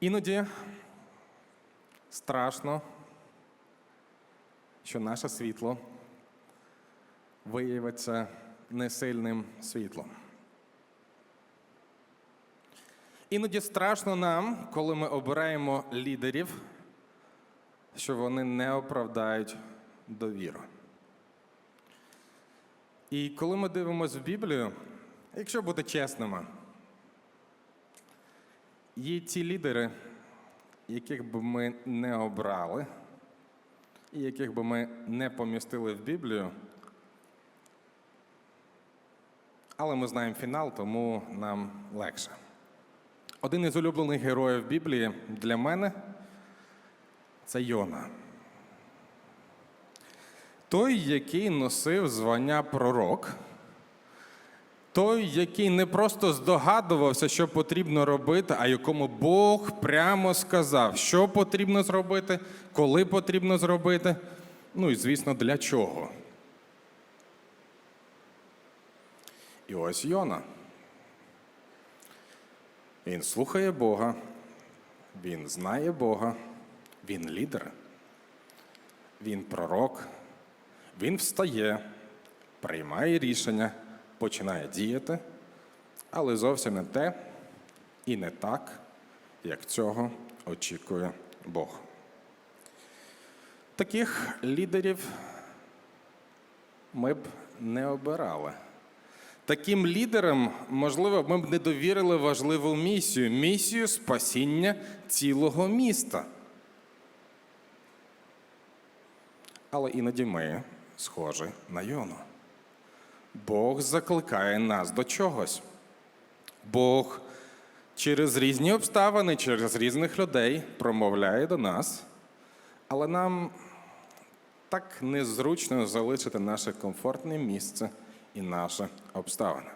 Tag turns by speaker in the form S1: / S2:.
S1: Іноді страшно, що наше світло виявиться несильним світлом. Іноді страшно нам, коли ми обираємо лідерів, що вони не оправдають довіру. І коли ми дивимося в Біблію, якщо бути чесними, є ті лідери, яких би ми не обрали, і яких би ми не помістили в Біблію. Але ми знаємо фінал, тому нам легше. Один із улюблених героїв Біблії для мене це Йона. Той, який носив звання пророк, той, який не просто здогадувався, що потрібно робити, а якому Бог прямо сказав, що потрібно зробити, коли потрібно зробити, ну і, звісно, для чого. І ось Йона. Він слухає Бога, він знає Бога, він лідер, він пророк, він встає, приймає рішення, починає діяти, але зовсім не те і не так, як цього очікує Бог. Таких лідерів ми б не обирали. Таким лідерам, можливо, ми б не довірили важливу місію місію спасіння цілого міста. Але іноді ми схожі на Йону. Бог закликає нас до чогось. Бог через різні обставини, через різних людей промовляє до нас, але нам так незручно залишити наше комфортне місце і наші обставини.